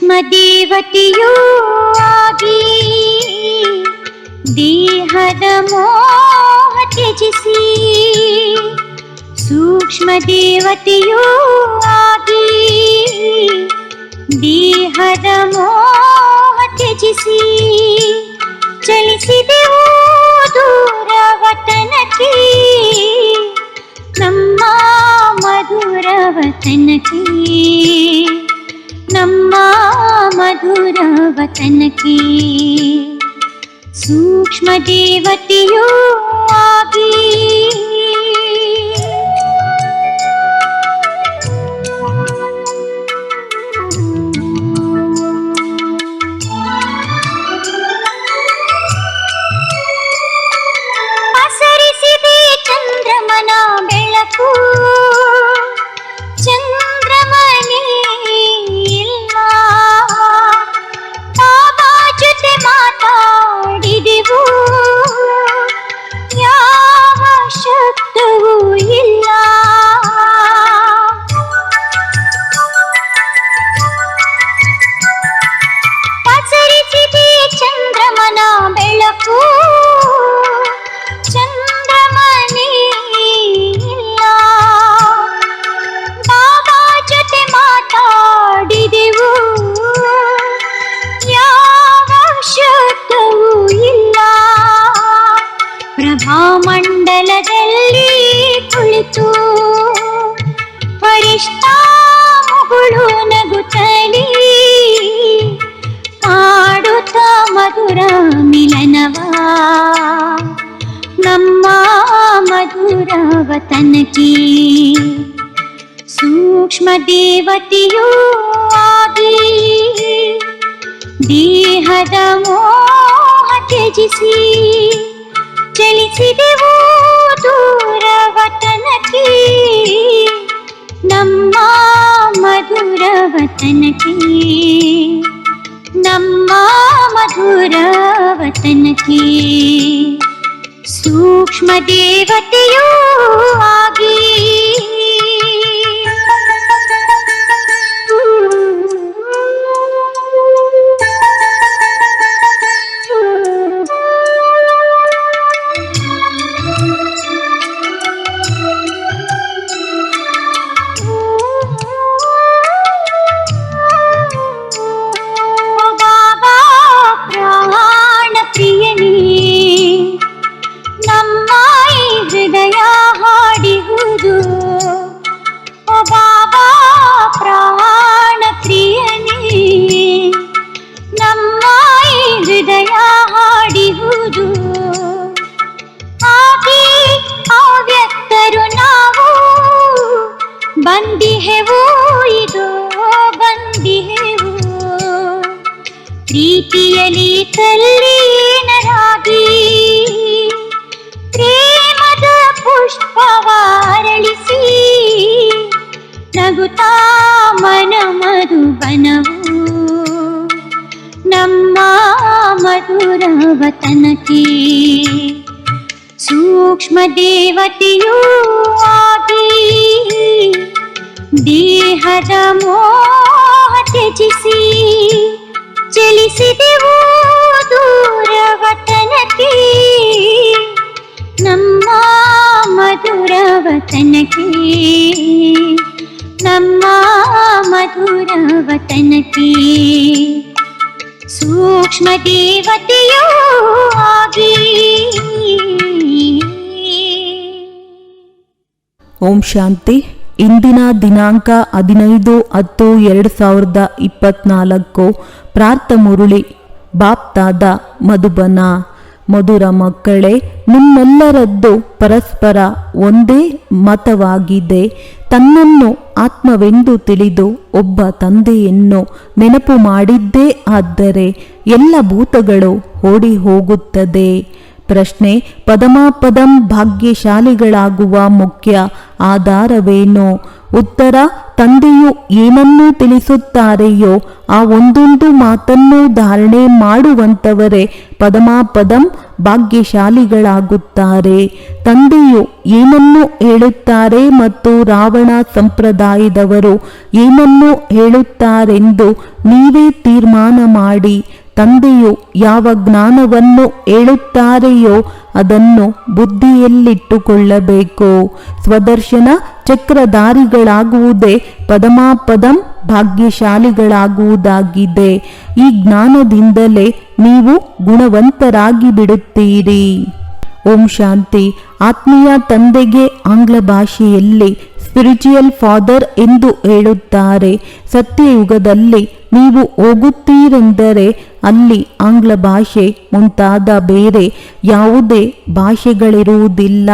सूक्ष्मदेवतयो आगी देहदमो ಸೂಕ್ಷ್ಮ ದೇವತೆಯೂ ಆಗಿ ದೇಹದ ಮೋಹ ತ್ಯಜಿಸಿ ಚಲಿಸಿದೆವು ದೂರ ವತನಕ್ಕೆ ನಮ್ಮ ಮಧುರ ವತನಕ್ಕೆ ನಮ್ಮ ಮಧುರ ವತನಕ್ಕೆ ಸೂಕ್ಷ್ಮ ದೇವತೆಯೂ ಆಗಿ ದೇವತೆಯೂ ಆಗಿ ದೇಹದ ಮೋಹ ತ್ಯಜಿಸಿ ಚಲಿಸಿದೆವು ದೂರ ವತನಕ್ಕೆ ನಮ್ಮ ಮಧುರ ವತನಕ್ಕೆ ನಮ್ಮ ಮಧುರ ವತನಕ್ಕೆ ಸೂಕ್ಷ್ಮ ದೇವತೆಯೂ ಪ್ರೀತಿಯಲಿ ತಲ್ಲೀನರಾಗಿ ಪ್ರೇಮದ ಪುಷ್ಪವಾರಳಿಸಿ ನಗುತ್ತಾ ಮನ ಮಧುಬನವು ನಮ್ಮ ಮಧುರ ವತನಕ್ಕೆ ಸೂಕ್ಷ್ಮ ದೇವತೆಯೂ ಆಗಿ ದೇಹದ ಮೋಹ ತ್ಯಜಿಸಿ ಚಲಿಸಿದೆವು ದೂರ ವತನಕ್ಕೆ ನಮ್ಮ ಮಧುರ ವತನಕ್ಕೆ ನಮ್ಮ ಮಧುರ ವತನಕ್ಕೆ ಸೂಕ್ಷ್ಮ ದೇವತೆಯೂ ಆಗಿ ಓಂ ಶಾಂತಿ ಇಂದಿನ ದಿನಾಂಕ ಹದಿನೈದು ಹತ್ತು ಎರಡು ಸಾವಿರದ ಇಪ್ಪತ್ನಾಲ್ಕು. ಪ್ರಾರ್ಥ ಮುರುಳಿ, ಬಾಪ್ತಾದ ಮಧುಬನ. ಮಧುರ ಮಕ್ಕಳೇ, ನಿಮ್ಮೆಲ್ಲರದ್ದು ಪರಸ್ಪರ ಒಂದೇ ಮತವಾಗಿದೆ. ತನ್ನನ್ನು ಆತ್ಮವೆಂದು ತಿಳಿದು ಒಬ್ಬ ತಂದೆಯನ್ನು ನೆನಪು ಮಾಡಿದ್ದೇ ಆದರೆ ಎಲ್ಲ ಭೂತಗಳು ಓಡಿ ಹೋಗುತ್ತದೆ ಪ್ರಶ್ನೆ ಪದಮಾಪದಂ ಭಾಗ್ಯಶಾಲಿಗಳಾಗುವ ಮುಖ್ಯ ಆಧಾರವೇನು? ಉತ್ತರ, ತಂದೆಯು ಏನನ್ನು ತಿಳಿಸುತ್ತಾರೆಯೋ ಆ ಒಂದೊಂದು ಮಾತನ್ನು ಧಾರಣೆ ಮಾಡುವಂತವರೇ ಪದಮಾಪದಂ ಭಾಗ್ಯಶಾಲಿಗಳಾಗುತ್ತಾರೆ. ತಂದೆಯು ಏನನ್ನು ಹೇಳುತ್ತಾರೆ ಮತ್ತು ರಾವಣ ಸಂಪ್ರದಾಯದವರು ಏನನ್ನು ಹೇಳುತ್ತಾರೆಂದು ನೀವೇ ತೀರ್ಮಾನ ಮಾಡಿ. ತಂದೆಯು ಯಾವ ಜ್ಞಾನವನ್ನು ಹೇಳುತ್ತಾರೆಯೋ ಅದನ್ನು ಬುದ್ಧಿಯಲ್ಲಿಟ್ಟುಕೊಳ್ಳಬೇಕು. ಸ್ವದರ್ಶನ ಚಕ್ರಧಾರಿಗಳಾಗುವುದೇ ಪದಮಾಪದಂ ಭಾಗ್ಯಶಾಲಿಗಳಾಗುವುದಾಗಿದೆ. ಈ ಜ್ಞಾನದಿಂದಲೇ ನೀವು ಗುಣವಂತರಾಗಿ ಬಿಡುತ್ತೀರಿ ಓಂ ಶಾಂತಿ. ಆತ್ಮೀಯ ತಂದೆಗೆ ಆಂಗ್ಲ ಭಾಷೆಯಲ್ಲಿ ಸ್ಪಿರಿಚುಯಲ್ ಫಾದರ್ ಎಂದು ಹೇಳುತ್ತಾರೆ. ಸತ್ಯಯುಗದಲ್ಲಿ ನೀವು ಹೋಗುತ್ತೀರೆಂದರೆ ಅಲ್ಲಿ ಆಂಗ್ಲ ಭಾಷೆ ಮುಂತಾದ ಬೇರೆ ಯಾವುದೇ ಭಾಷೆಗಳಿರುವುದಿಲ್ಲ.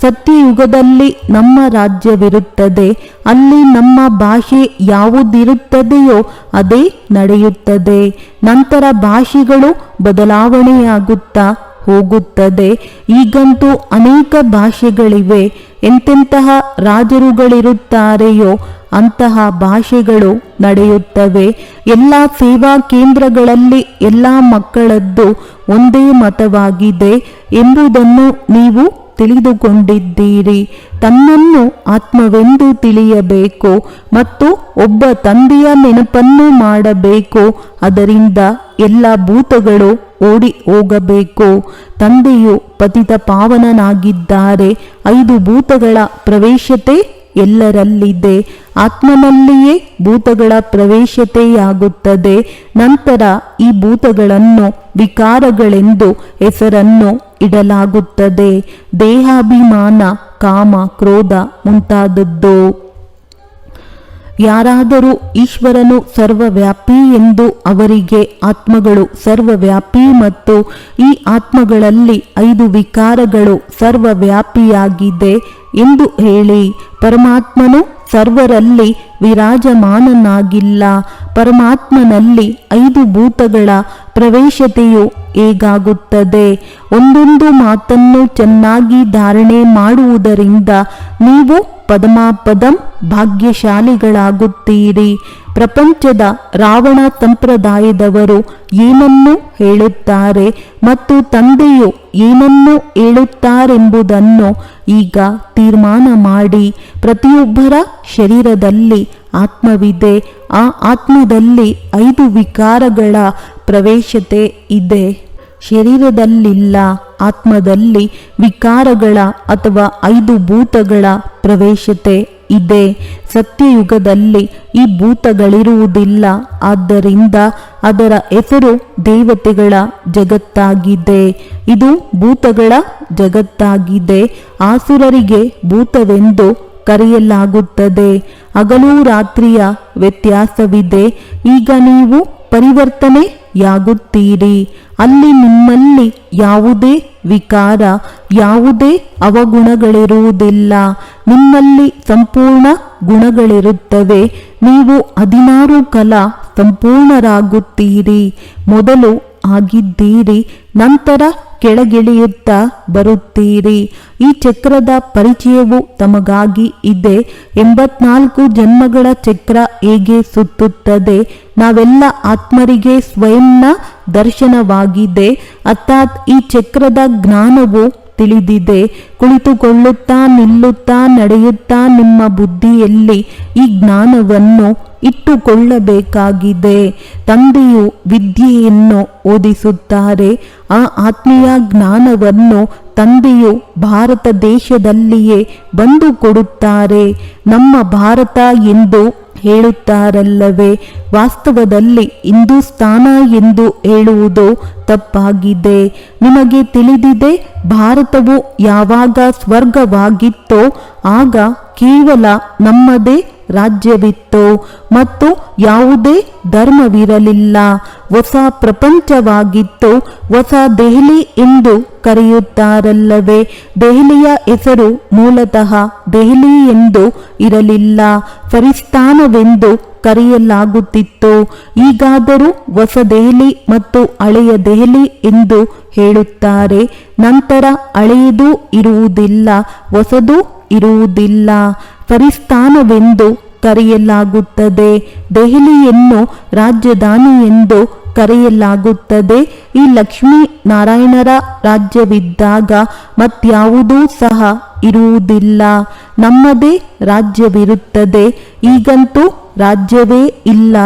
ಸತ್ಯಯುಗದಲ್ಲಿ ನಮ್ಮ ರಾಜ್ಯವಿರುತ್ತದೆ. ಅಲ್ಲಿ ನಮ್ಮ ಭಾಷೆ ಯಾವುದಿರುತ್ತದೆಯೋ ಅದೇ ನಡೆಯುತ್ತದೆ. ನಂತರ ಭಾಷೆಗಳು ಬದಲಾವಣೆಯಾಗುತ್ತಾ ಹೋಗುತ್ತದೆ. ಈಗಂತೂ ಅನೇಕ ಭಾಷೆಗಳಿವೆ. ಎಂತೆಂತಹ ರಾಜರುಗಳಿರುತ್ತಾರೆಯೋ ಅಂತಹ ಭಾಷೆಗಳು ನಡೆಯುತ್ತವೆ. ಎಲ್ಲ ಸೇವಾ ಕೇಂದ್ರಗಳಲ್ಲಿ ಎಲ್ಲ ಮಕ್ಕಳದ್ದು ಒಂದೇ ಮತವಾಗಿದೆ ಎಂಬುದನ್ನು ನೀವು ತಿಳಿದುಕೊಂಡಿದ್ದೀರಿ. ತನ್ನನ್ನು ಆತ್ಮವೆಂದು ತಿಳಿಯಬೇಕು ಮತ್ತು ಒಬ್ಬ ತಂದೆಯ ನೆನಪನ್ನು ಮಾಡಬೇಕು. ಅದರಿಂದ ಎಲ್ಲ ಭೂತಗಳು ಓಡಿ ಹೋಗಬೇಕು. ತಂದೆಯು ಪತಿತ ಪಾವನನಾಗಿದ್ದಾರೆ. ಐದು ಭೂತಗಳ ಪ್ರವೇಶತೆ ಎಲ್ಲರಲ್ಲಿದೆ. ಆತ್ಮನಲ್ಲಿಯೇ ಭೂತಗಳ ಪ್ರವೇಶತೆಯಾಗುತ್ತದೆ. ನಂತರ ಈ ಭೂತಗಳನ್ನು ವಿಕಾರಗಳೆಂದು ಹೆಸರನ್ನು ಇಡಲಾಗುತ್ತದೆ. ದೇಹಾಭಿಮಾನ ಕಾಮ ಕ್ರೋಧ ಮುಂತಾದದ್ದು. ಯಾರಾದರೂ ಈಶ್ವರನು ಸರ್ವವ್ಯಾಪಿ ಎಂದು ಅವರಿಗೆ ಆತ್ಮಗಳು ಸರ್ವವ್ಯಾಪಿ ಮತ್ತು ಈ ಆತ್ಮಗಳಲ್ಲಿ ಐದು ವಿಕಾರಗಳು ಸರ್ವವ್ಯಾಪಿಯಾಗಿದೆ ಎಂದು ಹೇಳಿ, ಪರಮಾತ್ಮನು ಸರ್ವರಲ್ಲಿ ವಿರಾಜಮಾನನಾಗಿಲ್ಲ. ಪರಮಾತ್ಮನಲ್ಲಿ ಐದು ಭೂತಗಳ ಪ್ರವೇಶತೆಯು ಹೇಗಾಗುತ್ತದೆ? ಒಂದೊಂದು ಮಾತನ್ನು ಚೆನ್ನಾಗಿ ಧಾರಣೆ ಮಾಡುವುದರಿಂದ ನೀವು ಪದಮಾಪದಂ ಭಾಗ್ಯಶಾಲಿಗಳಾಗುತ್ತೀರಿ. ಪ್ರಪಂಚದ ರಾವಣ ಸಂಪ್ರದಾಯದವರು ಏನನ್ನು ಹೇಳುತ್ತಾರೆ ಮತ್ತು ತಂದೆಯು ಏನನ್ನು ಹೇಳುತ್ತಾರೆಂಬುದನ್ನು ಈಗ ತೀರ್ಮಾನ ಮಾಡಿ. ಪ್ರತಿಯೊಬ್ಬರ ಶರೀರದಲ್ಲಿ ಆತ್ಮವಿದೆ. ಆ ಆತ್ಮದಲ್ಲಿ ಐದು ವಿಕಾರಗಳ ಪ್ರವೇಶತೆ ಇದೆ. ಶರೀರದಲ್ಲಿಲ್ಲ ಆತ್ಮದಲ್ಲಿ ವಿಕಾರಗಳ ಅಥವಾ ಐದು ಭೂತಗಳ ಪ್ರವೇಶತೆ ಇದೆ. ಸತ್ಯಯುಗದಲ್ಲಿ ಈ ಭೂತಗಳಿರುವುದಿಲ್ಲ. ಆದ್ದರಿಂದ ಅದರ ಹೆಸರು ದೇವತೆಗಳ ಜಗತ್ತಾಗಿದೆ. ಇದು ಭೂತಗಳ ಜಗತ್ತಾಗಿದೆ. ಆಸುರರಿಗೆ ಭೂತವೆಂದು ಕರೆಯಲಾಗುತ್ತದೆ. ಹಗಲು ರಾತ್ರಿಯ ವ್ಯತ್ಯಾಸವಿದೆ ಈಗ ನೀವು ಪರಿವರ್ತನೆಯಾಗುತ್ತೀರಿ. ಅಲ್ಲಿ ನಿಮ್ಮಲ್ಲಿ ಯಾವುದೇ ವಿಕಾರ, ಯಾವುದೇ ಅವಗುಣಗಳಿರುವುದಿಲ್ಲ. ನಿಮ್ಮಲ್ಲಿ ಸಂಪೂರ್ಣ ಗುಣಗಳಿರುತ್ತವೆ. ನೀವು ಹದಿನಾರು ಕಲ ಸಂಪೂರ್ಣರಾಗುತ್ತೀರಿ. ಮೊದಲು ಆಗಿದ್ದೀರಿ, ನಂತರ ಕೆಳಗಿಳಿಯುತ್ತಾ ಬರುತ್ತೀರಿ. ಈ ಚಕ್ರದ ಪರಿಚಯವು ತಮಗಾಗಿ ಇದೆ. ಎಂಬತ್ನಾಲ್ಕು ಜನ್ಮಗಳ ಚಕ್ರ ಹೇಗೆ ಸುತ್ತುತ್ತದೆ? ನಾವೆಲ್ಲ ಆತ್ಮರಿಗೆ ಸ್ವಯಂನ ದರ್ಶನವಾಗಿದೆ. ಅರ್ಥಾತ್ ಈ ಚಕ್ರದ ಜ್ಞಾನವು ತಿಳಿದಿದೆ. ಕುಳಿತುಕೊಳ್ಳುತ್ತಾ ನಿಲ್ಲುತ್ತಾ ನಡೆಯುತ್ತಾ ನಿಮ್ಮ ಬುದ್ಧಿಯಲ್ಲಿ ಈ ಜ್ಞಾನವನ್ನು ಇಟ್ಟುಕೊಳ್ಳಬೇಕಾಗಿದೆ. ತಂದೆಯು ವಿದ್ಯೆಯನ್ನು ಓದಿಸುತ್ತಾರೆ. ಆ ಆತ್ಮೀಯ ಜ್ಞಾನವನ್ನು ತಂದೆಯು ಭಾರತ ದೇಶದಲ್ಲಿಯೇ ಬಂದು ಕೊಡುತ್ತಾರೆ. ನಮ್ಮ ಭಾರತ ಎಂದು ಹೇಳುತ್ತಾರಲ್ಲವೇ, ವಾಸ್ತವದಲ್ಲಿ ಹಿಂದೂಸ್ತಾನ ಎಂದು ಹೇಳುವುದು ತಪ್ಪಾಗಿದೆ. ನಿಮಗೆ ತಿಳಿದಿದೆ, ಭಾರತವು ಯಾವಾಗ ಸ್ವರ್ಗವಾಗಿತ್ತೋ ಆಗ ಕೇವಲ ನಮ್ಮದೇ ರಾಜ್ಯವಿತ್ತು ಮತ್ತು ಯಾವುದೇ ಧರ್ಮವಿರಲಿಲ್ಲ. ಹೊಸ ಪ್ರಪಂಚವಾಗಿತ್ತು. ಹೊಸ ದೆಹಲಿ ಎಂದು ಕರೆಯುತ್ತಾರಲ್ಲವೇ? ದೆಹಲಿಯ ಹೆಸರು ಮೂಲತಃ ದೆಹಲಿ ಎಂದು ಇರಲಿಲ್ಲ. ಫರಿಸ್ತಾನವೆಂದು ಕರೆಯಲಾಗುತ್ತಿತ್ತು. ಈಗಾದರೂ ಹೊಸ ದೆಹಲಿ ಮತ್ತು ಹಳೆಯ ದೆಹಲಿ ಎಂದು ಹೇಳುತ್ತಾರೆ. ನಂತರ ಹಳೆಯದೂ ಇರುವುದಿಲ್ಲ. ಹೊಸದು ಇರುವುದಿಲ್ಲ. ಪರಿಸ್ಥಾನವೆಂದು ಕರೆಯಲಾಗುತ್ತದೆ. ದೆಹಲಿಯನ್ನು ರಾಜಧಾನಿ ಎಂದು ಕರೆಯಲಾಗುತ್ತದೆ. ಈ ಲಕ್ಷ್ಮೀ ನಾರಾಯಣರ ರಾಜ್ಯವಿದ್ದಾಗ ಮತ್ಯಾವುದೂ ಸಹ ಇರುವುದಿಲ್ಲ. ನಮ್ಮದೇ ರಾಜ್ಯವಿರುತ್ತದೆ. ಈಗಂತೂ ರಾಜ್ಯವೇ ಇಲ್ಲ.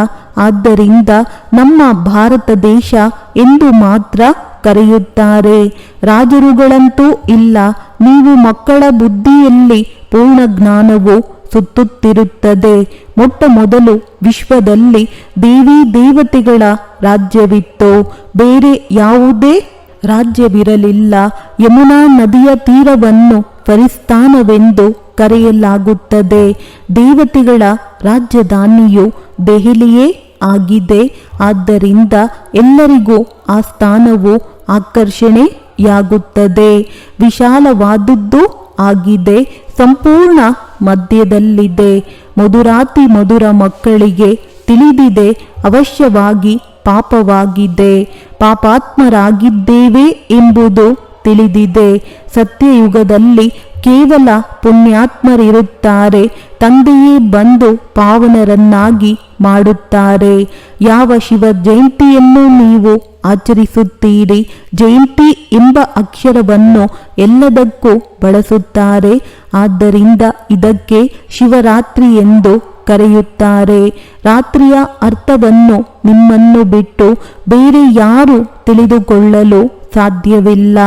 ಆದ್ದರಿಂದ ನಮ್ಮ ಭಾರತ ದೇಶ ಎಂದು ಮಾತ್ರ ಕರೆಯುತ್ತಾರೆ. ರಾಜರುಗಳಂತೂ ಇಲ್ಲ. ನೀವು ಮಕ್ಕಳ ಬುದ್ಧಿಯಲ್ಲಿ ಪೂರ್ಣ ಜ್ಞಾನವು ಸುತ್ತುತ್ತಿರುತ್ತದೆ. ಮೊಟ್ಟ ಮೊದಲು ವಿಶ್ವದಲ್ಲಿ ದೇವಿ ದೇವತೆಗಳ ರಾಜ್ಯವಿತ್ತು. ಬೇರೆ ಯಾವುದೇ ರಾಜ್ಯವಿರಲಿಲ್ಲ. ಯಮುನಾ ನದಿಯ ತೀರವನ್ನು ಪರಿಸ್ಥಾನವೆಂದು ಕರೆಯಲಾಗುತ್ತದೆ. ದೇವತೆಗಳ ರಾಜಧಾನಿಯು ದೆಹಲಿಯೇ ಆಗಿದೆ. ಆದ್ದರಿಂದ ಎಲ್ಲರಿಗೂ ಆ ಸ್ಥಾನವು ಆಕರ್ಷಣೆಯಾಗುತ್ತದೆ. ವಿಶಾಲವಾದದ್ದು ಆಗಿದೆ. ಸಂಪೂರ್ಣ ಮಧ್ಯದಲ್ಲಿದೆ. ಮಧುರಾತಿ ಮಧುರ ಮಕ್ಕಳಿಗೆ ತಿಳಿದಿದೆ. ಅವಶ್ಯವಾಗಿ ಪಾಪವಾಗಿದೆ. ಪಾಪಾತ್ಮರಾಗಿದ್ದೇವೆ ಎಂಬುದು ತಿಳಿದಿದೆ. ಸತ್ಯಯುಗದಲ್ಲಿ ಕೇವಲ ಪುಣ್ಯಾತ್ಮರಿರುತ್ತಾರೆ. ತಂದೆಯೇ ಬಂದು ಪಾವನರನ್ನಾಗಿ ಮಾಡುತ್ತಾರೆ. ಯಾವ ಶಿವ ಜಯಂತಿಯನ್ನು ನೀವು ಆಚರಿಸುತ್ತೀರಿ? ಜಯಂತಿ ಎಂಬ ಅಕ್ಷರವನ್ನು ಎಲ್ಲದಕ್ಕೂ ಬಳಸುತ್ತಾರೆ. ಆದ್ದರಿಂದ ಇದಕ್ಕೆ ಶಿವರಾತ್ರಿ ಎಂದು ಕರೆಯುತ್ತಾರೆ. ರಾತ್ರಿಯ ಅರ್ಥವನ್ನು ನಿಮ್ಮನ್ನು ಬಿಟ್ಟು ಬೇರೆ ಯಾರು ತಿಳಿದುಕೊಳ್ಳಲು ಸಾಧ್ಯವಿಲ್ಲ.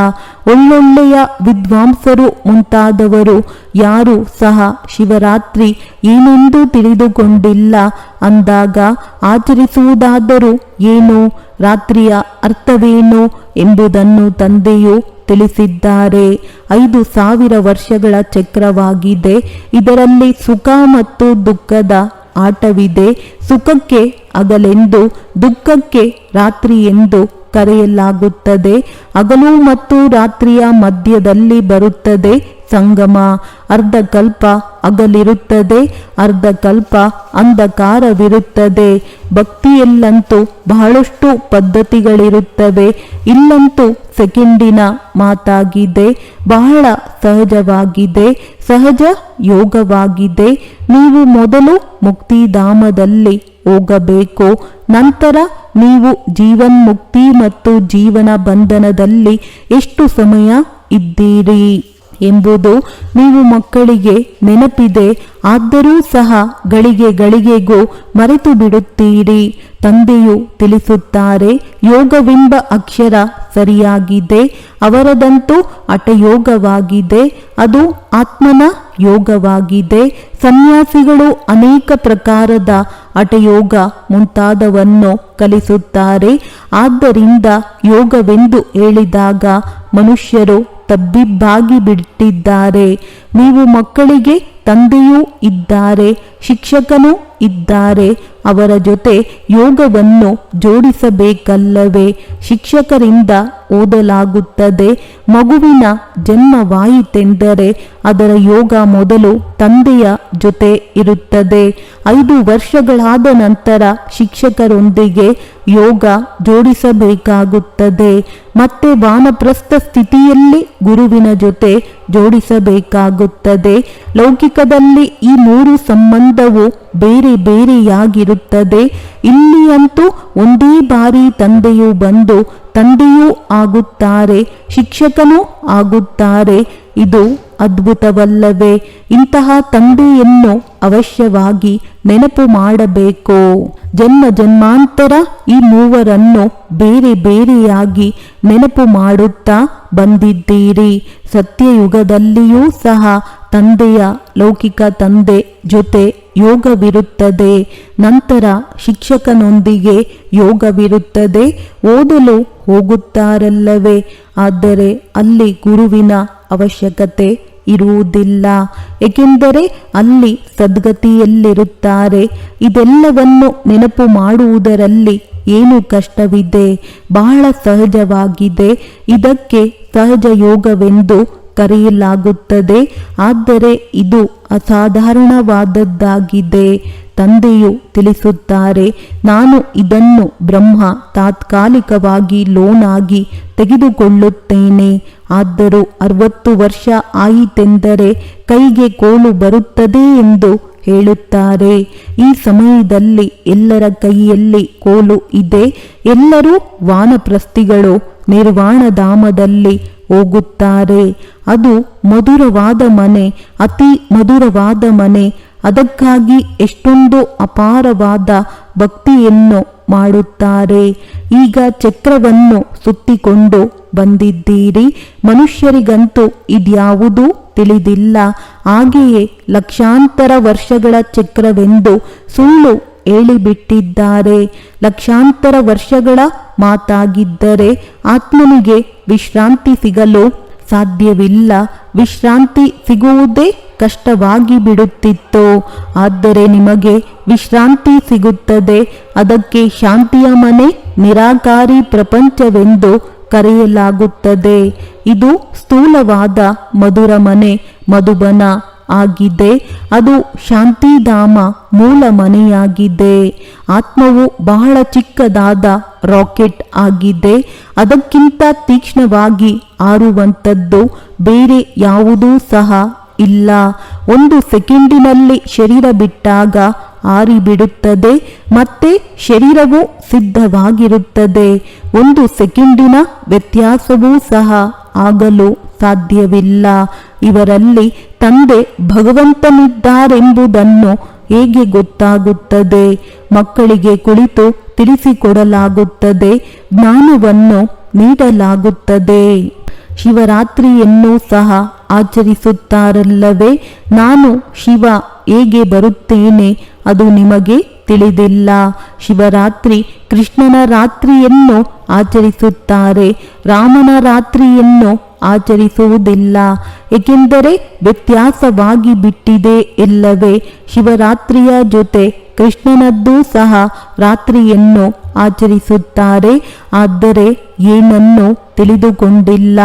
ಒಳ್ಳೊಳ್ಳೆಯ ವಿದ್ವಾಂಸರು ಮುಂತಾದವರು ಯಾರು ಸಹ ಶಿವರಾತ್ರಿ ಏನೆಂದು ತಿಳಿದುಕೊಂಡಿಲ್ಲ. ಅಂದಾಗ ಆಚರಿಸುವುದಾದರೂ ಏನು? ರಾತ್ರಿಯ ಅರ್ಥವೇನು ಎಂಬುದನ್ನು ತಂದೆಯು ತಿಳಿಸಿದ್ದಾರೆ. ಐದು ಸಾವಿರ ವರ್ಷಗಳ ಚಕ್ರವಾಗಿದೆ. ಇದರಲ್ಲಿ ಸುಖ ಮತ್ತು ದುಃಖದ ಆಟವಿದೆ. ಸುಖಕ್ಕೆ ಅಗಲೆಂದು, ದುಃಖಕ್ಕೆ ರಾತ್ರಿ ಎಂದು ಕರೆಯಲಾಗುತ್ತದೆ. ಹಗಲು ಮತ್ತು ರಾತ್ರಿಯ ಮಧ್ಯದಲ್ಲಿ ಬರುತ್ತದೆ. ಸಂಗಮ, ಅರ್ಧ ಕಲ್ಪ ಹಗಲಿರುತ್ತದೆ. ಅರ್ಧ ಕಲ್ಪ ಅಂಧಕಾರವಿರುತ್ತದೆ. ಭಕ್ತಿಯಲ್ಲಂತೂ ಬಹಳಷ್ಟು ಪದ್ಧತಿಗಳಿರುತ್ತವೆ. ಇಲ್ಲಂತೂ ಸೆಕೆಂಡಿನ ಮಾತಾಗಿದೆ. ಬಹಳ ಸಹಜವಾಗಿದೆ. ಸಹಜ ಯೋಗವಾಗಿದೆ. ನೀವು ಮೊದಲು ಮುಕ್ತಿಧಾಮದಲ್ಲಿ ಹೋಗಬೇಕು. ನಂತರ ನೀವು ಜೀವನ್ಮುಕ್ತಿ ಮತ್ತು ಜೀವನ ಬಂಧನದಲ್ಲಿ ಎಷ್ಟು ಸಮಯ ಇದ್ದೀರಿ ಎಂಬುದು ನೀವು ಮಕ್ಕಳಿಗೆ ನೆನಪಿದೆ, ಆದರೂ ಸಹ ಗಳಿಗೆ ಗಳಿಗೆಗೂ ಮರೆತು ಬಿಡುತ್ತೀರಿ ತಂದೆಯು ತಿಳಿಸುತ್ತಾರೆ, ಯೋಗವೆಂಬ ಅಕ್ಷರ ಸರಿಯಾಗಿದೆ, ಅವರದಂತೂ ಅಟಯೋಗವಾಗಿದೆ, ಅದು ಆತ್ಮನ ಯೋಗವಾಗಿದೆ. ಸನ್ಯಾಸಿಗಳು ಅನೇಕ ಪ್ರಕಾರದ ಹಠಯೋಗ ಮುಂತಾದವನ್ನು ಕಲಿಸುತ್ತಾರೆ. ಆದ್ದರಿಂದ ಯೋಗವೆಂದು ಹೇಳಿದಾಗ ಮನುಷ್ಯರು ತಬ್ಬಿಬ್ಬಾಗಿ ಬಿಟ್ಟಿದ್ದಾರೆ. ನೀವು ಮಕ್ಕಳಿಗೆ ತಂದೆಯೂ ಇದ್ದಾರೆ ಶಿಕ್ಷಕನೂ ಇದ್ದಾರೆ. ಅವರ ಜೊತೆ ಯೋಗವನ್ನು ಜೋಡಿಸಬೇಕಲ್ಲವೇ? ಶಿಕ್ಷಕರಿಂದ ಓದಲಾಗುತ್ತದೆ. ಮಗುವಿನ ಜನ್ಮವಾಯಿತೆಂದರೆ ಅದರ ಯೋಗ ಮೊದಲು ತಂದೆಯ ಜೊತೆ ಇರುತ್ತದೆ. ಐದು ವರ್ಷಗಳಾದ ನಂತರ ಶಿಕ್ಷಕರೊಂದಿಗೆ ಯೋಗ ಜೋಡಿಸಬೇಕಾಗುತ್ತದೆ. ಮತ್ತೆ ವಾನಪ್ರಸ್ಥ ಸ್ಥಿತಿಯಲ್ಲಿ ಗುರುವಿನ ಜೊತೆ ಜೋಡಿಸಬೇಕಾಗುತ್ತದೆ. ಲೌಕಿಕದಲ್ಲಿ ಈ ಮೂರು ಸಂಬಂಧವು ಬೇರೆ ಬೇರೆಯಾಗಿರುತ್ತದೆ. ಇಲ್ಲಿಯಂತೂ ಒಂದೇ ಬಾರಿ ತಂದೆಯು ಬಂದು ತಂದೆಯೂ ಆಗುತ್ತಾರೆ, ಶಿಕ್ಷಕನೂ ಆಗುತ್ತಾರೆ. ಇದು ಅದ್ಭುತವಲ್ಲವೇ, ಇಂತಹ ತಂದೆಯನ್ನು ಅವಶ್ಯವಾಗಿ ನೆನಪು ಮಾಡಬೇಕು. ಜನ್ಮ ಜನ್ಮಾಂತರ ಈ ಮೂವರನ್ನು ಬೇರೆ ಬೇರೆಯಾಗಿ ನೆನಪು ಮಾಡುತ್ತಾ ಬಂದಿದ್ದೀರಿ. ಸತ್ಯಯುಗದಲ್ಲಿಯೂ ಸಹ ತಂದೆಯ ಲೌಕಿಕ ತಂದೆ ಜೊತೆ ಯೋಗವಿರುತ್ತದೆ. ನಂತರ ಶಿಕ್ಷಕನೊಂದಿಗೆ ಯೋಗವಿರುತ್ತದೆ. ಓದಲು ಹೋಗುತ್ತಾರಲ್ಲವೇ? ಆದರೆ ಅಲ್ಲಿ ಗುರುವಿನ ಅವಶ್ಯಕತೆ ಇರುವುದಿಲ್ಲ. ಏಕೆಂದರೆ ಅಲ್ಲಿ ಸದ್ಗತಿಯಲ್ಲಿರುತ್ತಾರೆ. ಇದೆಲ್ಲವನ್ನು ನೆನಪು ಮಾಡುವುದರಲ್ಲಿ ಏನು ಕಷ್ಟವಿದೆ? ಬಹಳ ಸಹಜವಾಗಿದೆ. ಇದಕ್ಕೆ ಸಹಜ ಯೋಗವೆಂದು ಕರೆಯಲಾಗುತ್ತದೆ. ಆದರೆ ಇದು ಅಸಾಧಾರಣವಾದದ್ದಾಗಿದೆ, ತಂದೆಯು ತಿಳಿಸುತ್ತಾರೆ. ನಾನು ಇದನ್ನು ಬ್ರಹ್ಮ ತಾತ್ಕಾಲಿಕವಾಗಿ ಲೋನ್ ಆಗಿ ತೆಗೆದುಕೊಳ್ಳುತ್ತೇನೆ. ಆದರೂ ಅರವತ್ತು ವರ್ಷ ಆಯಿತೆಂದರೆ ಕೈಗೆ ಕೋಲು ಬರುತ್ತದೆ ಎಂದು ಹೇಳುತ್ತಾರೆ. ಈ ಸಮಯದಲ್ಲಿ ಎಲ್ಲರ ಕೈಯಲ್ಲಿ ಕೋಲು ಇದೆ. ಎಲ್ಲರೂ ವಾನಪ್ರಸ್ಥಿಗಳು ನಿರ್ವಾಣಧಾಮದಲ್ಲಿ ಹೋಗುತ್ತಾರೆ. ಅದು ಮಧುರವಾದ ಮನೆ, ಅತಿ ಮಧುರವಾದ ಮನೆ. ಅದಕ್ಕಾಗಿ ಎಷ್ಟೊಂದು ಅಪಾರವಾದ ಭಕ್ತಿಯನ್ನು ಮಾಡುತ್ತಾರೆ. ಈಗ ಚಕ್ರವನ್ನು ಸುತ್ತಿಕೊಂಡು ಬಂದಿದ್ದೀರಿ. ಮನುಷ್ಯರಿಗಂತೂ ಇದ್ಯಾವುದೂ ತಿಳಿದಿಲ್ಲ. ಹಾಗೆಯೇ ಲಕ್ಷಾಂತರ ವರ್ಷಗಳ ಚಕ್ರವೆಂದು ಸುಳ್ಳು ಹೇಳಿಬಿಟ್ಟಿದ್ದಾರೆ. ಲಕ್ಷಾಂತರ ವರ್ಷಗಳ ಮಾತಾಗಿದ್ದರೆ ಆತ್ಮನಿಗೆ ವಿಶ್ರಾಂತಿ ಸಿಗಲು ಸಾಧ್ಯವಿಲ್ಲ. ವಿಶ್ರಾಂತಿ ಸಿಗುವುದೇ ಕಷ್ಟವಾಗಿ ಬಿಡುತ್ತಿತ್ತು. ಆದರೆ ನಿಮಗೆ ವಿಶ್ರಾಂತಿ ಸಿಗುತ್ತದೆ. ಅದಕ್ಕೆ ಶಾಂತಿಯ ಮನೆ, ನಿರಾಕಾರಿ ಪ್ರಪಂಚವೆಂದು ಕರೆಯಲಾಗುತ್ತದೆ. ಇದು ಸ್ಥೂಲವಾದ ಮಧುರ ಮನೆ, ಮಧುಬನ. ಆಗಿದೆ. ಅದು ಶಾಂತಿಧಾಮ ಮೂಲ ಮನೆಯಾಗಿದೆ. ಆತ್ಮವು ಬಹಳ ಚಿಕ್ಕದಾದ ರಾಕೆಟ್ ಆಗಿದೆ. ಅದಕ್ಕಿಂತ ತೀಕ್ಷ್ಣವಾಗಿ ಆರುವಂಥದ್ದು ಬೇರೆ ಯಾವುದೂ ಸಹ ಇಲ್ಲ. ಒಂದು ಸೆಕೆಂಡಿನಲ್ಲಿ ಶರೀರ ಬಿಟ್ಟಾಗ ಆರಿಬಿಡುತ್ತದೆ, ಮತ್ತೆ ಶರೀರವು ಸಿದ್ಧವಾಗಿರುತ್ತದೆ. ಒಂದು ಸೆಕೆಂಡಿನ ವ್ಯತ್ಯಾಸವೂ ಸಹ ಆಗಲು ಸಾಧ್ಯವಿಲ್ಲ. ಇವರಲ್ಲಿ ತಂದೆ ಭಗವಂತನಿದ್ದಾರೆಂಬುದನ್ನು ಹೇಗೆ ಗೊತ್ತಾಗುತ್ತದೆ? ಮಕ್ಕಳಿಗೆ ಕುಳಿತು ತಿಳಿಸಿಕೊಡಲಾಗುತ್ತದೆ, ಜ್ಞಾನವನ್ನು ನೀಡಲಾಗುತ್ತದೆ. ಶಿವರಾತ್ರಿಯನ್ನು ಸಹ ಆಚರಿಸುತ್ತಾರಲ್ಲವೇ? ನಾನು ಶಿವ ಹೇಗೆ ಬರುತ್ತೇನೆ? ಅದು ನಿಮಗೆ ತಿಳಿದಿಲ್ಲ. ಶಿವರಾತ್ರಿ ಕೃಷ್ಣನ ರಾತ್ರಿಯನ್ನು ಆಚರಿಸುತ್ತಾರೆ. ರಾಮನ ರಾತ್ರಿಯನ್ನು ಆಚರಿಸುವುದಿಲ್ಲ. ಏಕೆಂದರೆ ವ್ಯತ್ಯಾಸವಾಗಿ ಬಿಟ್ಟಿದೆ ಇಲ್ಲವೇ ಶಿವರಾತ್ರಿಯ ಜೊತೆ ಕೃಷ್ಣನದ್ದೂ ಸಹ ರಾತ್ರಿಯನ್ನು ಆಚರಿಸುತ್ತಾರೆ. ಆದರೆ ಏನನ್ನು ತಿಳಿದುಕೊಂಡಿಲ್ಲ.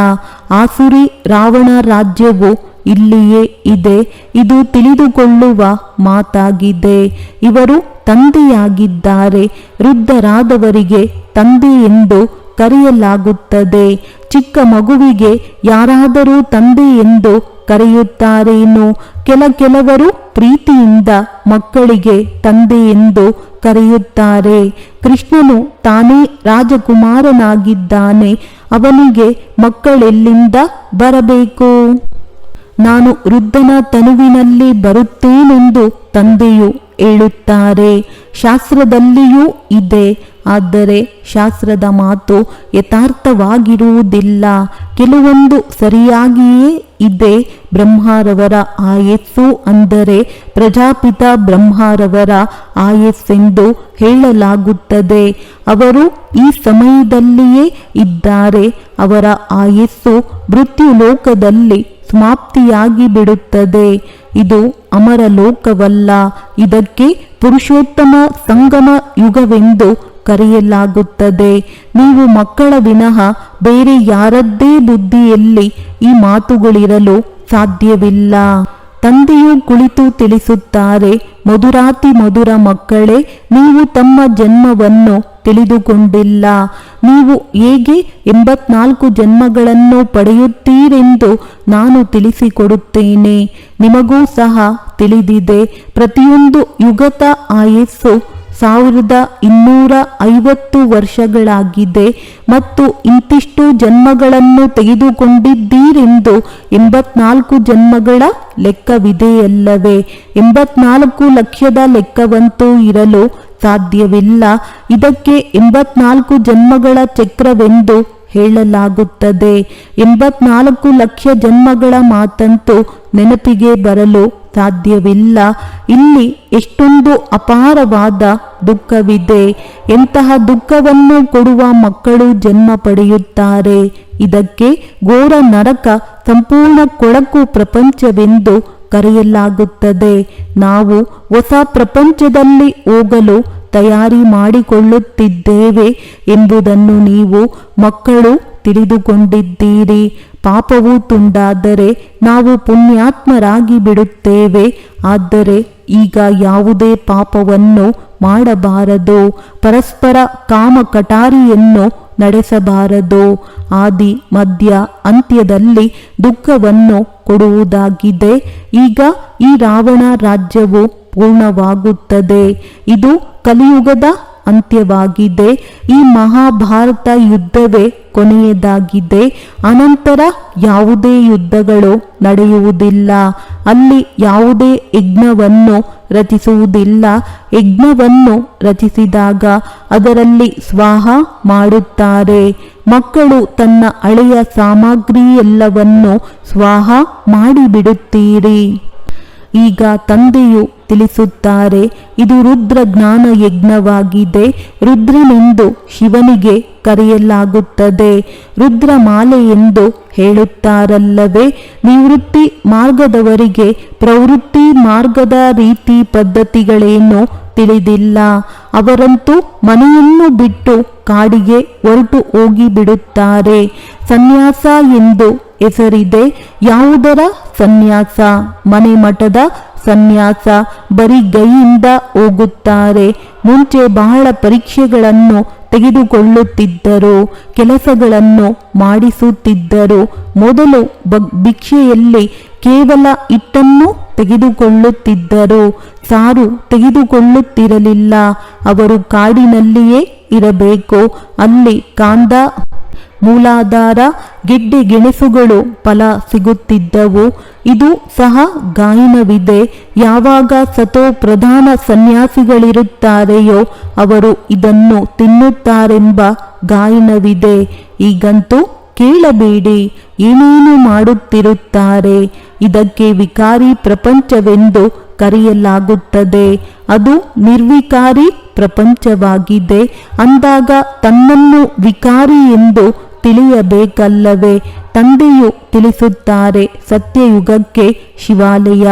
ಆಸುರಿ ರಾವಣ ರಾಜ್ಯವು ಇಲ್ಲಿಯೇ ಇದೆ. ಇದು ತಿಳಿದುಕೊಳ್ಳುವ ಮಾತಾಗಿದೆ. ಇವರು ತಂದೆಯಾಗಿದ್ದಾರೆ. ವೃದ್ಧರಾದವರಿಗೆ ತಂದೆ ಎಂದು ಕರೆಯಲಾಗುತ್ತದೆ. ಚಿಕ್ಕ ಮಗುವಿಗೆ ಯಾರಾದರೂ ತಂದೆ ಎಂದು ಕರೆಯುತ್ತಾರೇನು? ಕೆಲ ಕೆಲವರು ಪ್ರೀತಿಯಿಂದ ಮಕ್ಕಳಿಗೆ ತಂದೆ ಎಂದು ಕರೆಯುತ್ತಾರೆ. ಕೃಷ್ಣನು ತಾನೇ ರಾಜಕುಮಾರನಾಗಿದ್ದಾನೆ. ಅವನಿಗೆ ಮಕ್ಕಳೆಲ್ಲಿಂದ ಬರಬೇಕು? ನಾನು ವೃದ್ಧನ ತನುವಿನಲ್ಲಿ ಬರುತ್ತೇನೆಂದು ತಂದೆಯು ಹೇಳುತ್ತಾರೆ. ಶಾಸ್ತ್ರದಲ್ಲಿಯೂ ಇದೆ. ಆದರೆ ಶಾಸ್ತ್ರದ ಮಾತು ಯಥಾರ್ಥವಾಗಿರುವುದಿಲ್ಲ. ಕೆಲವೊಂದು ಸರಿಯಾಗಿಯೇ ಇದೆ. ಬ್ರಹ್ಮಾರವರ ಆಯಸ್ಸು ಅಂದರೆ ಪ್ರಜಾಪಿತ ಬ್ರಹ್ಮಾರವರ ಆಯಸ್ಸೆಂದು ಹೇಳಲಾಗುತ್ತದೆ. ಅವರು ಈ ಸಮಯದಲ್ಲಿಯೇ ಇದ್ದಾರೆ. ಅವರ ಆಯಸ್ಸು ಮೃತ್ಯು ಲೋಕದಲ್ಲಿ ಸಮಾಪ್ತಿಯಾಗಿ ಬಿಡುತ್ತದೆ ಇದು ಅಮರ ಲೋಕವಲ್ಲ. ಇದಕ್ಕೆ ಪುರುಷೋತ್ತಮ ಸಂಗಮ ಯುಗವೆಂದು ಕರೆಯಲಾಗುತ್ತದೆ. ನೀವು ಮಕ್ಕಳ ವಿನಃ ಬೇರೆ ಯಾರದ್ದೇ ಬುದ್ಧಿಯಲ್ಲಿ ಈ ಮಾತುಗಳಿರಲು ಸಾಧ್ಯವಿಲ್ಲ. ತಂದೆಯು ಕುಳಿತು ತಿಳಿಸುತ್ತಾರೆ, ಮಧುರಾತಿ ಮಧುರ ಮಕ್ಕಳೇ, ನೀವು ತಮ್ಮ ಜನ್ಮವನ್ನು ತಿಳಿದುಕೊಂಡಿಲ್ಲ. ನೀವು ಹೇಗೆ ಎಂಬತ್ನಾಲ್ಕು ಜನ್ಮಗಳನ್ನು ಪಡೆಯುತ್ತೀರೆಂದು ನಾನು ತಿಳಿಸಿಕೊಡುತ್ತೇನೆ. ನಿಮಗೂ ಸಹ ತಿಳಿದಿದೆ. ಪ್ರತಿಯೊಂದು ಯುಗತ ಆಯಸ್ಸು ಸಾವಿರದ ಇನ್ನೂರ ಐವತ್ತು ವರ್ಷಗಳಾಗಿದೆ ಮತ್ತು ಇಂತಿಷ್ಟು ಜನ್ಮಗಳನ್ನು ತೆಗೆದುಕೊಂಡಿದ್ದೀರೆಂದು ಎಂಬತ್ನಾಲ್ಕು ಜನ್ಮಗಳ ಲೆಕ್ಕವಿದೆಯಲ್ಲವೇ? ಎಂಬತ್ನಾಲ್ಕು ಲಕ್ಷದ ಲೆಕ್ಕವಂತೂ ಇರಲು ಸಾಧ್ಯವಿಲ್ಲ. ಇದಕ್ಕೆ ಎಂಬತ್ನಾಲ್ಕು ಜನ್ಮಗಳ ಚಕ್ರವೆಂದು ಹೇಳಲಾಗುತ್ತದೆ. ಎಂಬತ್ನಾಲ್ಕು ಲಕ್ಷ ಜನ್ಮಗಳ ಮಾತಂತೂ ನೆನಪಿಗೆ ಬರಲು ಸಾಧ್ಯವಿಲ್ಲ. ಇಲ್ಲಿ ಎಷ್ಟೊಂದು ಅಪಾರವಾದ ದುಃಖವಿದೆ. ಎಂತಹ ದುಃಖವನ್ನು ಕೊಡುವ ಮಕ್ಕಳು ಜನ್ಮ ಪಡೆಯುತ್ತಾರೆ. ಇದಕ್ಕೆ ಘೋರ ನರಕ ಸಂಪೂರ್ಣ ಕೊಳಕು ಪ್ರಪಂಚವೆಂದು ಕರೆಯಲಾಗುತ್ತದೆ. ನಾವು ಹೊಸ ಪ್ರಪಂಚದಲ್ಲಿ ಹೋಗಲು ತಯಾರಿ ಮಾಡಿಕೊಳ್ಳುತ್ತಿದ್ದೇವೆ ಎಂಬುದನ್ನು ನೀವು ಮಕ್ಕಳು ತಿಳಿದುಕೊಂಡಿದ್ದೀರಿ. ಪಾಪವು ತುಂಡಾದರೆ ನಾವು ಪುಣ್ಯಾತ್ಮರಾಗಿ ಬಿಡುತ್ತೇವೆ. ಆದರೆ ಈಗ ಯಾವುದೇ ಪಾಪವನ್ನು ಮಾಡಬಾರದು. ಪರಸ್ಪರ ಕಾಮ ಕಟಾರಿಯನ್ನು ನಡೆಸಬಾರದು. ಆದಿ ಮಧ್ಯ ಅಂತ್ಯದಲ್ಲಿ ದುಃಖವನ್ನು ಕೊಡುವುದಾಗಿದೆ. ಈಗ ಈ ರಾವಣ ರಾಜ್ಯವು ಪೂರ್ಣವಾಗುತ್ತದೆ. ಇದು ಕಲಿಯುಗದ ಅಂತ್ಯವಾಗಿದೆ. ಈ ಮಹಾಭಾರತ ಯುದ್ಧವೇ ಕೊನೆಯದಾಗಿದೆ. ಅನಂತರ ಯಾವುದೇ ಯುದ್ಧಗಳು ನಡೆಯುವುದಿಲ್ಲ. ಅಲ್ಲಿ ಯಾವುದೇ ಯಜ್ಞವನ್ನು ರಚಿಸುವುದಿಲ್ಲ. ಯಜ್ಞವನ್ನು ರಚಿಸಿದಾಗ ಅದರಲ್ಲಿ ಸ್ವಾಹ ಮಾಡುತ್ತಾರೆ. ಮಕ್ಕಳು ತನ್ನ ಹಳೆಯ ಸಾಮಗ್ರಿ ಎಲ್ಲವನ್ನು ಸ್ವಾಹ ಮಾಡಿಬಿಡುತ್ತೀರಿ. ಈಗ ತಂದೆಯು ತಿಳಿಸುತ್ತಾರೆ, ಇದು ರುದ್ರ ಜ್ಞಾನ ಯಜ್ಞವಾಗಿದೆ ರುದ್ರನೆಂದು ಶಿವನಿಗೆ ಕರೆಯಲಾಗುತ್ತದೆ. ರುದ್ರಮಾಲೆ ಎಂದು ಹೇಳುತ್ತಾರಲ್ಲವೇ, ನಿವೃತ್ತಿ ಮಾರ್ಗದವರಿಗೆ ಪ್ರವೃತ್ತಿ ಮಾರ್ಗದ ರೀತಿ ಪದ್ಧತಿಗಳೇನು ತಿಳಿದಿಲ್ಲ. ಅವರಂತೂ ಮನೆಯನ್ನು ಬಿಟ್ಟು ಕಾಡಿಗೆ ಹೊರಟು ಹೋಗಿ ಬಿಡುತ್ತಾರೆ ಸನ್ಯಾಸ ಎಂದು ಹೆಸರಿದೆ. ಯಾವುದರ ಸನ್ಯಾಸ? ಮನೆ ಮಠದ ಸನ್ಯಾಸ ಬರಿಗೈಯಿಂದ ಹೋಗುತ್ತಾರೆ. ಮುಂಚೆ ಬಹಳ ಪರೀಕ್ಷೆಗಳನ್ನು ತೆಗೆದುಕೊಳ್ಳುತ್ತಿದ್ದರು, ಕೆಲಸಗಳನ್ನು ಮಾಡಿಸುತ್ತಿದ್ದರು. ಮೊದಲು ಭಿಕ್ಷೆಯಲ್ಲಿ ಕೇವಲ ಹಿಟ್ಟನ್ನು ತೆಗೆದುಕೊಳ್ಳುತ್ತಿದ್ದರು. ಸಾರು ತೆಗೆದುಕೊಳ್ಳುತ್ತಿರಲಿಲ್ಲ. ಅವರು ಕಾಡಿನಲ್ಲಿಯೇ ಇರಬೇಕು. ಅಲ್ಲಿ ಕಾಂದ ಮೂಲಾಧಾರ ಗೆಡ್ಡೆ ಗೆಣಸುಗಳು ಫಲ ಸಿಗುತ್ತಿದ್ದವು. ಇದು ಸಹ ಗಾಯನವಿದೆ. ಯಾವಾಗ ಸತೋ ಪ್ರಧಾನ ಸನ್ಯಾಸಿಗಳಿರುತ್ತಾರೆಯೋ ಅವರು ಇದನ್ನು ತಿನ್ನುತ್ತಾರೆಂಬ ಗಾಯನವಿದೆ. ಈಗಂತೂ ಕೇಳಬೇಡಿ, ಏನೇನು ಮಾಡುತ್ತಿರುತ್ತಾರೆ? ಇದಕ್ಕೆ ವಿಕಾರಿ ಪ್ರಪಂಚವೆಂದು ಕರೆಯಲಾಗುತ್ತದೆ. ಅದು ನಿರ್ವಿಕಾರಿ ಪ್ರಪಂಚವಾಗಿದೆ. ಅಂದಾಗ ತನ್ನನ್ನು ವಿಕಾರಿ ಎಂದು ತಿಳಿಯಬೇಕಲ್ಲವೇ? ತಂದೆಯು ತಿಳಿಸುತ್ತಾರೆ ಸತ್ಯಯುಗಕ್ಕೆ ಶಿವಾಲಯ.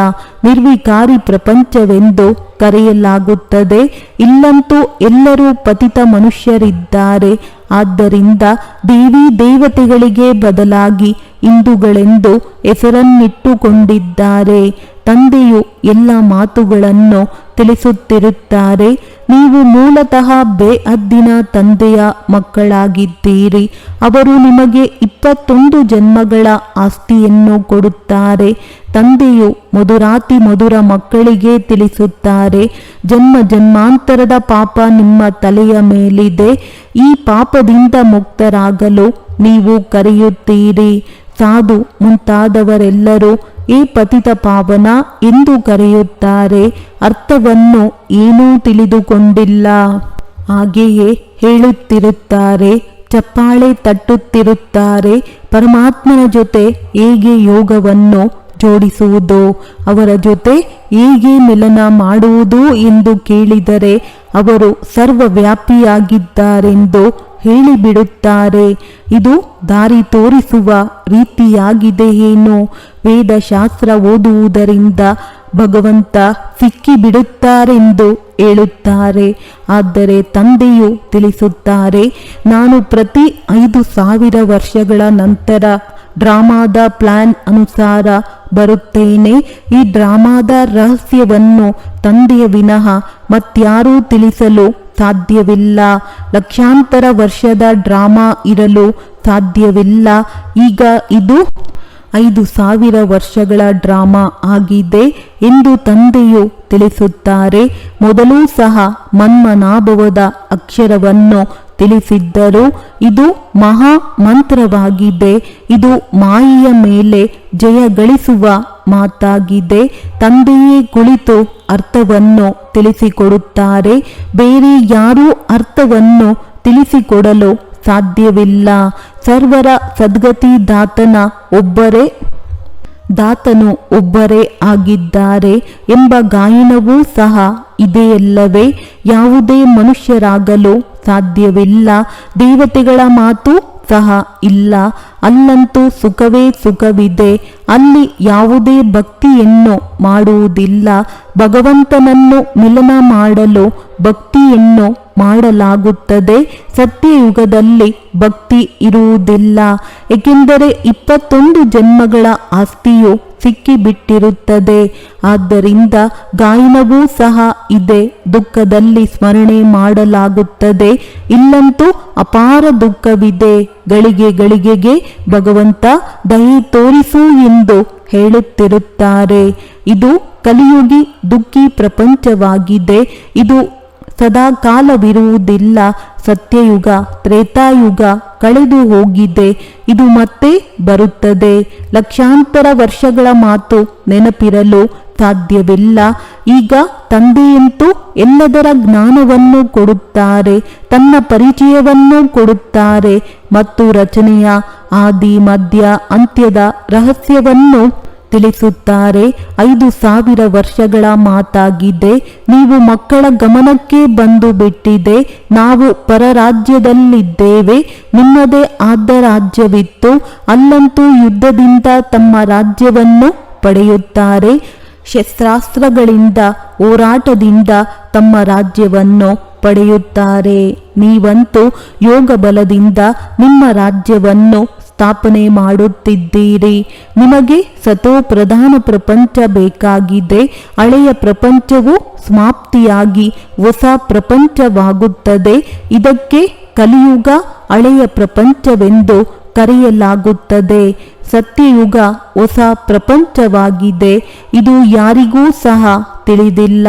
ನಿರ್ವಿಕಾರಿ ಪ್ರಪಂಚವೆಂದು ಕರೆಯಲಾಗುತ್ತದೆ. ಇಲ್ಲಂತೂ ಎಲ್ಲರೂ ಪತಿತ ಮನುಷ್ಯರಿದ್ದಾರೆ. ಆದ್ದರಿಂದ ದೇವಿ ದೇವತೆಗಳಿಗೆ ಬದಲಾಗಿ ಹಿಂದೂಗಳೆಂದು ಹೆಸರನ್ನಿಟ್ಟುಕೊಂಡಿದ್ದಾರೆ. ತಂದೆಯು ಎಲ್ಲ ಮಾತುಗಳನ್ನು ತಿಳಿಸುತ್ತಿರುತ್ತಾರೆ. ನೀವು ಮೂಲತಃ ಬೇಅದ್ದಿನ ತಂದೆಯ ಮಕ್ಕಳಾಗಿದ್ದೀರಿ. ಅವರು ನಿಮಗೆ ಇಪ್ಪತ್ತೊಂದು ಜನ್ಮಗಳ ಆಸ್ತಿಯನ್ನು ಕೊಡುತ್ತಾರೆ. ತಂದೆಯು ಮಧುರಾತಿ ಮಧುರ ಮಕ್ಕಳಿಗೆ ತಿಳಿಸುತ್ತಾರೆ. ಜನ್ಮ ಜನ್ಮಾಂತರದ ಪಾಪ ನಿಮ್ಮ ತಲೆಯ ಮೇಲಿದೆ. ಈ ಪಾಪದಿಂದ ಮುಕ್ತರಾಗಲು ನೀವು ಕರೆಯುತ್ತೀರಿ. ಸಾಧು ಮುಂತಾದವರೆಲ್ಲರೂ ಏ ಪತಿತ ಪಾವನ ಎಂದು ಕರೆಯುತ್ತಾರೆ, ಅರ್ಥವನ್ನು ಏನೂ ತಿಳಿದುಕೊಂಡಿಲ್ಲ. ಹಾಗೆಯೇ ಹೇಳುತ್ತಿರುತ್ತಾರೆ, ಚಪ್ಪಾಳೆ ತಟ್ಟುತ್ತಿರುತ್ತಾರೆ, ಪರಮಾತ್ಮನ ಜೊತೆ ಹೇಗೆ ಯೋಗವನ್ನು ಜೋಡಿಸುವುದು, ಅವರ ಜೊತೆ ಹೇಗೆ ಮಿಲನ ಮಾಡುವುದು ಎಂದು ಕೇಳಿದರೆ ಅವರು ಸರ್ವವ್ಯಾಪಿಯಾಗಿದ್ದಾರೆಂದು ಹೇಳಿಬಿಡುತ್ತಾರೆ. ಇದು ದಾರಿ ತೋರಿಸುವ ರೀತಿಯಾಗಿದೆ ವೇದಶಾಸ್ತ್ರ ಓದುವುದರಿಂದ ಭಗವಂತ ಸಿಕ್ಕಿಬಿಡುತ್ತಾರೆಂದು ಹೇಳುತ್ತಾರೆ. ಆದರೆ ತಂದೆಯು ತಿಳಿಸುತ್ತಾರೆ, ನಾನು ಪ್ರತಿ ಐದು ಸಾವಿರ ವರ್ಷಗಳ ನಂತರ ಡ್ರಾಮಾದ ಪ್ಲಾನ್ ಅನುಸಾರ ಬರುತ್ತೇನೆ. ಈ ಡ್ರಾಮಾದ ರಹಸ್ಯವನ್ನು ತಂದೆಯ ವಿನಃ ಮತ್ಯಾರೂ ತಿಳಿಸಲು ಸಾಧ್ಯವಿಲ್ಲ. ಲಕ್ಷಾಂತರ ವರ್ಷದ ಡ್ರಾಮಾ ಇರಲು ಸಾಧ್ಯವಿಲ್ಲ. ಈಗ ಇದು ಐದು ಸಾವಿರ ವರ್ಷಗಳ ಡ್ರಾಮಾ ಆಗಿದೆ ಎಂದು ತಂದೆಯು ತಿಳಿಸುತ್ತಾರೆ. ಮೊದಲೂ ಸಹ ಮನ್ಮನಾಭವದ ಅಕ್ಷರವನ್ನು ತಿಳಿಸಿದ್ದರು. ಇದು ಮಹಾ ಮಂತ್ರವಾಗಿದೆ ಇದು ಮಾಯೆಯ ಮೇಲೆ ಜಯ ಗಳಿಸುವ ಮಾತಾಗಿದೆ. ತಂದೆಯೇ ಕುಳಿತು ಅರ್ಥವನ್ನು ತಿಳಿಸಿಕೊಡುತ್ತಾರೆ. ಬೇರೆ ಯಾರೂ ಅರ್ಥವನ್ನು ತಿಳಿಸಿಕೊಡಲು ಸಾಧ್ಯವಿಲ್ಲ. ಸರ್ವರ ಸದ್ಗತಿ ದಾತನ ಒಬ್ಬರೇ, ದಾತನು ಒಬ್ಬರೇ ಆಗಿದ್ದಾರೆ ಎಂಬ ಗಾಯನವೂ ಸಹ ಇದೆಯಲ್ಲವೇ. ಯಾವುದೇ ಮನುಷ್ಯರಾಗಲು ಸಾಧ್ಯವಿಲ್ಲ. ದೇವತೆಗಳ ಮಾತು ಸಹ ಇಲ್ಲ. ಅಲ್ಲಂತೂ ಸುಖವೇ ಸುಖವಿದೆ. ಅಲ್ಲಿ ಯಾವುದೇ ಭಕ್ತಿಯನ್ನು ಮಾಡುವುದಿಲ್ಲ. ಭಗವಂತನನ್ನು ಮಿಲನ ಮಾಡಲು ಭಕ್ತಿಯನ್ನು ಮಾಡಲಾಗುತ್ತದೆ. ಸತ್ಯಯುಗದಲ್ಲಿ ಭಕ್ತಿ ಇರುವುದಿಲ್ಲ. ಏಕೆಂದರೆ ಇಪ್ಪತ್ತೊಂದು ಜನ್ಮಗಳ ಆಸ್ತಿಯು ಸಿಕ್ಕಿಬಿಟ್ಟಿರುತ್ತದೆ. ಆದ್ದರಿಂದ ಗಾಯನವೂ ಸಹ ಇದೆ. ದುಃಖದಲ್ಲಿ ಸ್ಮರಣೆ ಮಾಡಲಾಗುತ್ತದೆ. ಇಲ್ಲಂತೂ ಅಪಾರ ದುಃಖವಿದೆ. ಗಳಿಗೆ ಗಳಿಗೆಗೆ ಭಗವಂತ ದಯೆ ತೋರಿಸು ಎಂದು ಹೇಳುತ್ತಿರುತ್ತಾರೆ. ಇದು ಕಲಿಯುಗಿ ದುಃಖಿ ಪ್ರಪಂಚವಾಗಿದೆ. ಇದು ಸದಾ ಕಾಲವಿರುವುದಿಲ್ಲ. ಸತ್ಯಯುಗ, ತ್ರೇತಾಯುಗ ಕಳೆದು ಹೋಗಿದೆ. ಇದು ಮತ್ತೆ ಬರುತ್ತದೆ. ಲಕ್ಷಾಂತರ ವರ್ಷಗಳ ಮಾತು ನೆನಪಿರಲು ಸಾಧ್ಯವಿಲ್ಲ. ಈಗ ತಂದೆಯಂತೂ ಎಲ್ಲದರ ಜ್ಞಾನವನ್ನು ಕೊಡುತ್ತಾರೆ, ತನ್ನ ಪರಿಚಯವನ್ನು ಕೊಡುತ್ತಾರೆ. ಮತ್ತು ರಚನೆಯ ಆದಿ ಮಧ್ಯ ಅಂತ್ಯದ ರಹಸ್ಯವನ್ನು ತಿಳಿಸುತ್ತಾರೆ, ಐದು ಸಾವಿರ ವರ್ಷಗಳ ಮಾತಾಗಿದೆ, ನೀವು ಮಕ್ಕಳ ಗಮನಕ್ಕೆ ಬಂದು ಬಿಟ್ಟಿದೆ, ನಾವು ಪರರಾಜ್ಯದಲ್ಲಿದ್ದೇವೆ, ನಿಮ್ಮದೇ ಆದ ರಾಜ್ಯವಿತ್ತು, ಅಲ್ಲಂತೂ ಯುದ್ಧದಿಂದ ತಮ್ಮ ರಾಜ್ಯವನ್ನು ಪಡೆಯುತ್ತಾರೆ, ಶಸ್ತ್ರಾಸ್ತ್ರಗಳಿಂದ ಹೋರಾಟದಿಂದ ತಮ್ಮ ರಾಜ್ಯವನ್ನು ಪಡೆಯುತ್ತಾರೆ, ನೀವಂತೂ ಯೋಗ ಬಲದಿಂದ ನಿಮ್ಮ ರಾಜ್ಯವನ್ನು ಸ್ಥಾಪನೆ ಮಾಡುತ್ತಿದ್ದೀರಿ. ನಿಮಗೆ ಸತೋ ಪ್ರಧಾನ ಪ್ರಪಂಚ ಬೇಕಾಗಿದೆ. ಹಳೆಯ ಪ್ರಪಂಚವು ಸಮಾಪ್ತಿಯಾಗಿ ಹೊಸ ಪ್ರಪಂಚವಾಗುತ್ತದೆ. ಇದಕ್ಕೆ ಕಲಿಯುಗ ಹಳೆಯ ಪ್ರಪಂಚವೆಂದು ಕರೆಯಲಾಗುತ್ತದೆ. ಸತ್ಯಯುಗ ಹೊಸ ಪ್ರಪಂಚವಾಗಿದೆ. ಇದು ಯಾರಿಗೂ ಸಹ ತಿಳಿದಿಲ್ಲ.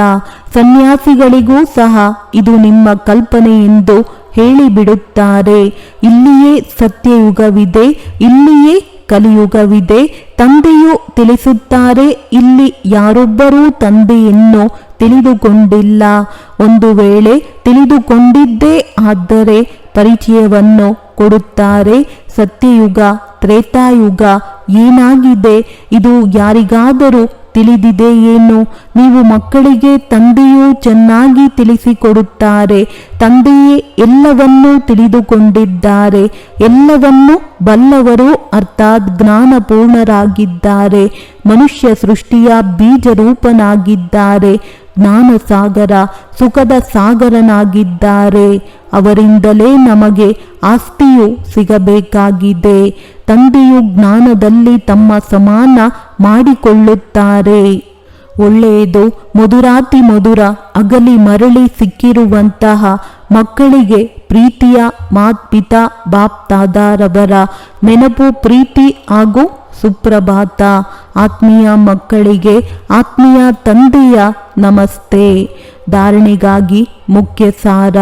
ಸನ್ಯಾಸಿಗಳಿಗೂ ಸಹ ಇದು ನಿಮ್ಮ ಕಲ್ಪನೆ ಎಂದು ಹೇಳಿಬಿಡುತ್ತಾರೆ. ಇಲ್ಲಿಯೇ ಸತ್ಯಯುಗವಿದೆ, ಇಲ್ಲಿಯೇ ಕಲಿಯುಗವಿದೆ. ತಂದೆಯು ತಿಳಿಸುತ್ತಾರೆ, ಇಲ್ಲಿ ಯಾರೊಬ್ಬರೂ ತಂದೆಯನ್ನು ತಿಳಿದುಕೊಂಡಿಲ್ಲ. ಒಂದು ವೇಳೆ ತಿಳಿದುಕೊಂಡಿದ್ದೇ ಆದರೆ ಪರಿಚಯವನ್ನು ಕೊಡುತ್ತಾರೆ. ಸತ್ಯಯುಗ, ತ್ರೇತಾಯುಗ ಏನಾಗಿದೆ? ಇದು ಯಾರಿಗಾದರೂ ತಿಳಿದಿದೆ ಏನು? ನೀವು ಮಕ್ಕಳಿಗೆ ತಂದೆಯು ಚೆನ್ನಾಗಿ ತಿಳಿಸಿಕೊಡುತ್ತಾರೆ. ತಂದೆಯೇ ಎಲ್ಲವನ್ನೂ ತಿಳಿದುಕೊಂಡಿದ್ದಾರೆ. ಎಲ್ಲವನ್ನೂ ಬಲ್ಲವರು ಅರ್ಥಾತ್ ಜ್ಞಾನಪೂರ್ಣರಾಗಿದ್ದಾರೆ. ಮನುಷ್ಯ ಸೃಷ್ಟಿಯ ಬೀಜರೂಪನಾಗಿದ್ದಾರೆ. ಜ್ಞಾನ ಸಾಗರ ಸುಖದ ಸಾಗರನಾಗಿದ್ದಾರೆ. ಅವರಿಂದಲೇ ನಮಗೆ ಆಸ್ತಿಯು ಸಿಗಬೇಕಾಗಿದೆ. ತಂದೆಯು ಜ್ಞಾನದಲ್ಲಿ ತಮ್ಮ ಸಮಾನ ಮಾಡಿಕೊಳ್ಳುತ್ತಾರೆ. ಒಳ್ಳೆಯದು ಮಧುರಾತಿ ಮಧುರ, ಅಗಲಿ ಮರಳಿ ಸಿಕ್ಕಿರುವಂತಹ ಮಕ್ಕಳಿಗೆ ಪ್ರೀತಿಯ ಮಾತ್ಪಿತ ಬಾಪ್ತಾದಾರವರ ನೆನಪು ಪ್ರೀತಿ ಹಾಗೂ ಸುಪ್ರಭಾತ. ಆತ್ಮೀಯ ಮಕ್ಕಳಿಗೆ ಆತ್ಮೀಯ ತಂದೆಯ ನಮಸ್ತೆ. ಧಾರಣೆಗಾಗಿ ಮುಖ್ಯ ಸಾರ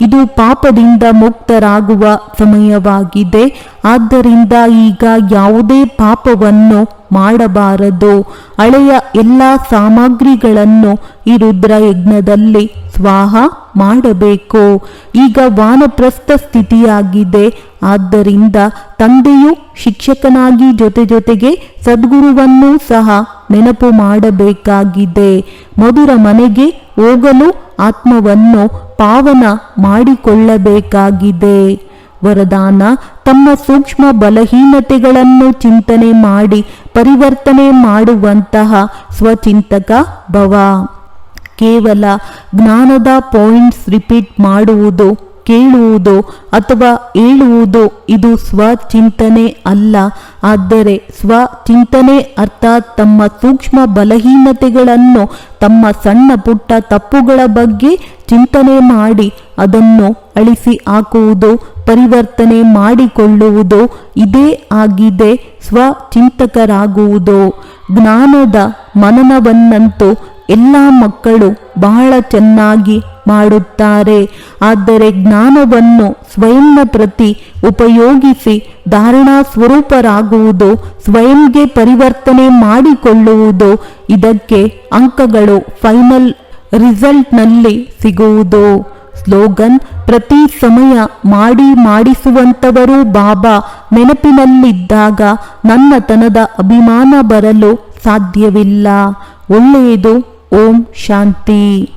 ಇದು ಪಾಪದಿಂದ ಮುಕ್ತರಾಗುವ ಸಮಯವಾಗಿದೆ. ಆದ್ದರಿಂದ ಈಗ ಯಾವುದೇ ಪಾಪವನ್ನು ಮಾಡಬಾರದು. ಹಳೆಯ ಎಲ್ಲ ಸಾಮಗ್ರಿಗಳನ್ನು ಈ ರುದ್ರ ಯಜ್ಞದಲ್ಲಿ ಸ್ವಾಹ ಮಾಡಬೇಕು. ಈಗ ವಾನಪ್ರಸ್ಥ ಸ್ಥಿತಿಯಾಗಿದೆ. ಆದ್ದರಿಂದ ತಂದೆಯು ಶಿಕ್ಷಕನಾಗಿ ಜೊತೆ ಜೊತೆಗೆ ಸದ್ಗುರುವನ್ನೂ ಸಹ ನೆನಪು ಮಾಡಬೇಕಾಗಿದೆ. ಮಧುರ ಮನೆಗೆ ಹೋಗಲು ಆತ್ಮವನ್ನು ಪಾವನ ಮಾಡಿಕೊಳ್ಳಬೇಕಾಗಿದೆ. ವರದಾನ, ತಮ್ಮ ಸೂಕ್ಷ್ಮ ಬಲಹೀನತೆಗಳನ್ನು ಚಿಂತನೆ ಮಾಡಿ, ಪರಿವರ್ತನೆ ಮಾಡುವಂತಹ ಸ್ವಚಿಂತಕ ಭವ. ಕೇವಲ ಜ್ಞಾನದ ಪಾಯಿಂಟ್ಸ್ ರಿಪೀಟ್ ಮಾಡುವುದು, ಕೇಳುವುದು ಅಥವಾ ಹೇಳುವುದು ಇದು ಸ್ವಚಿಂತನೆ ಅಲ್ಲ. ಆದರೆ ಸ್ವಚಿಂತನೆ ಅರ್ಥಾತ್ ತಮ್ಮ ಸೂಕ್ಷ್ಮ ಬಲಹೀನತೆಗಳನ್ನು ತಮ್ಮ ಸಣ್ಣ ಪುಟ್ಟ ತಪ್ಪುಗಳ ಬಗ್ಗೆ ಚಿಂತನೆ ಮಾಡಿ ಅದನ್ನು ಅಳಿಸಿ ಹಾಕುವುದು ಪರಿವರ್ತನೆ ಮಾಡಿಕೊಳ್ಳುವುದು, ಇದೇ ಆಗಿದೆ, ಸ್ವಚಿಂತಕರಾಗುವುದು. ಜ್ಞಾನದ ಮನನವನ್ನಂತೂ ಎಲ್ಲ ಮಕ್ಕಳು ಬಹಳ ಚೆನ್ನಾಗಿ ಮಾಡುತ್ತಾರೆ. ಆದರೆ ಜ್ಞಾನವನ್ನು ಸ್ವಯಂನ ಪ್ರತಿ ಉಪಯೋಗಿಸಿ ಧಾರಣಾ ಸ್ವರೂಪರಾಗುವುದು, ಸ್ವಯಂಗೆ ಪರಿವರ್ತನೆ ಮಾಡಿಕೊಳ್ಳುವುದು, ಇದಕ್ಕೆ ಅಂಕಗಳು ಫೈನಲ್ ರಿಸಲ್ಟ್ನಲ್ಲಿ ಸಿಗುವುದು. ಸ್ಲೋಗನ್ ಪ್ರತಿ ಸಮಯ ಮಾಡಿ ಮಾಡಿಸುವಂತವರು ಬಾಬಾ ನೆನಪಿನಲ್ಲಿದ್ದಾಗ ನನ್ನತನದ ಅಭಿಮಾನ ಬರಲು ಸಾಧ್ಯವಿಲ್ಲ. ಒಳ್ಳೆಯದು. ಓಂ ಶಾಂತಿ.